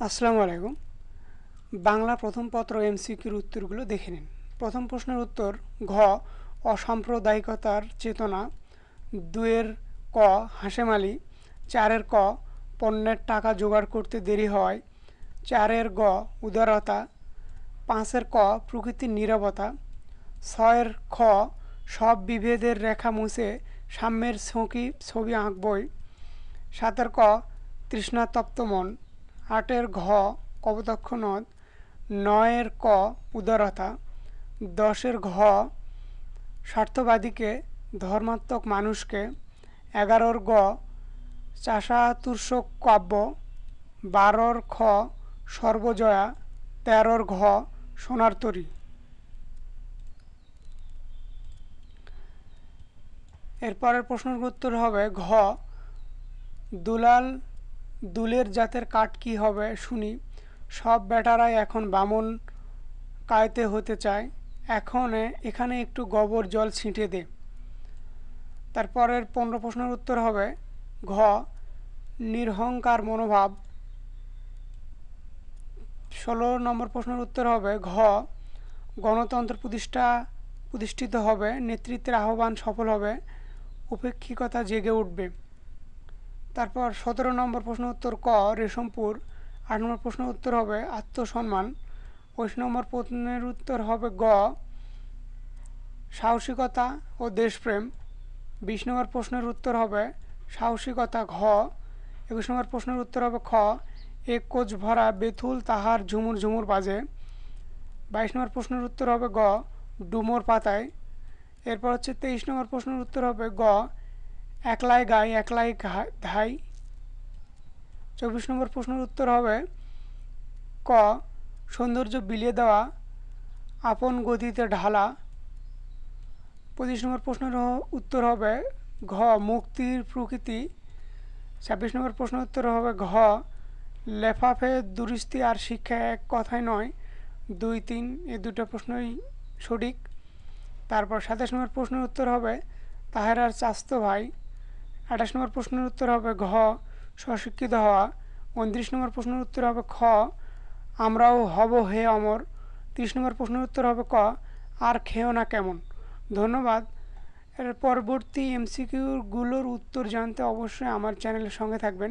আসসালামু আলাইকুম। বাংলা প্রথম পত্র এমসিকিউর উত্তরগুলো দেখে নিন। প্রথম প্রশ্নের উত্তর, ঘ, অসাম্প্রদায়িকতার চেতনা দুয়ের ক হাসেম আলী চারের ক, পণ্যের টাকা জোগাড় করতে দেরি হয়, চারের গ, উদারতা, পাঁচের ক, প্রকৃতির নীরবতা, ছয়ের খ, সব বিভেদের রেখা মুছে সাম্যের ছকি ছবি আঁকবই, সাতের ক, তৃষ্ণাতপ্ত মন। আটের ঘ, কপোতাক্ষ নদ, নয়ের ক, উদারতা, দশের ঘ, স্বার্থবাদীকে, ধর্মাত্মক মানুষকে, এগারোর গ চাষাতুর্ষক কাব্য, বারোর খ, সর্বজয়া, তেরোর ঘ, সোনার তরী। এরপরের প্রশ্নের উত্তর হবে ঘ, দুলাল দুলের জাতের কাঠ কি হবে শুনি। সব বেটারাই এখন বামন কায়তে হতে চায়। এখন এখানে একটু গোবর জল ছিটে দে। তারপরের পনেরো প্রশ্নের উত্তর হবে, ঘ, নির্হংকার মনোভাব। ষোলো নম্বর প্রশ্নের উত্তর হবে, ঘ, গণতন্ত্র প্রতিষ্ঠা, প্রতিষ্ঠিত হবে, নেতৃত্বের আহ্বান সফল হবে, উপেক্ষিকতা জেগে উঠবে। তারপর সতেরো নম্বর প্রশ্ন উত্তর ক, রেশমপুর। আট নম্বর প্রশ্ন উত্তর হবে আত্মসম্মান। উনিশ নম্বর প্রশ্নের উত্তর হবে গ, সাহসিকতা ও দেশপ্রেম। বিশ নম্বর প্রশ্নের উত্তর হবে সাহসিকতা ঘ, একুশ নম্বর প্রশ্নের উত্তর হবে খ এক কোচ ভরা বেথুল তাহার ঝুমুর ঝুমুর বাজে। বাইশ নম্বর প্রশ্নের উত্তর হবে গ, ডুমোর পাতায়। এরপর হচ্ছে তেইশ নম্বর প্রশ্নের উত্তর হবে গ একলাই গাই, একলাই ধাই। চব্বিশ নম্বর প্রশ্নের উত্তর হবে, ক, সৌন্দর্য বিলিয়ে দেওয়া, আপন গতিতে ঢালা। পঁচিশ নম্বর প্রশ্নের উত্তর হবে, ঘ, মুক্তির প্রকৃতি। ছাব্বিশ নম্বর প্রশ্ন উত্তর হবে, ঘ, লেফাফে দুরিস্তি আর শিক্ষা এক কথাই নয়, দুই, তিন এই দুটো প্রশ্নই সঠিক। তারপর সাতাশ নম্বর প্রশ্নের উত্তর হবে, তাহেরার চাস্ত ভাই। আঠাশ নম্বর প্রশ্নের উত্তর হবে ঘ, স্বশিক্ষিত হওয়া। উনত্রিশ নম্বর প্রশ্নের উত্তর হবে খ, আমরাও হব হে অমর। তিরিশ নম্বর প্রশ্নের উত্তর হবে ক, আর খেও না কেমন। ধন্যবাদ। এর পরবর্তী এমসিকিউগুলোর উত্তর জানতে অবশ্যই আমার চ্যানেলের সঙ্গে থাকবেন।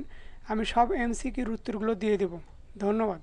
আমি সব এমসিকিউর উত্তরগুলো দিয়ে দেব। ধন্যবাদ।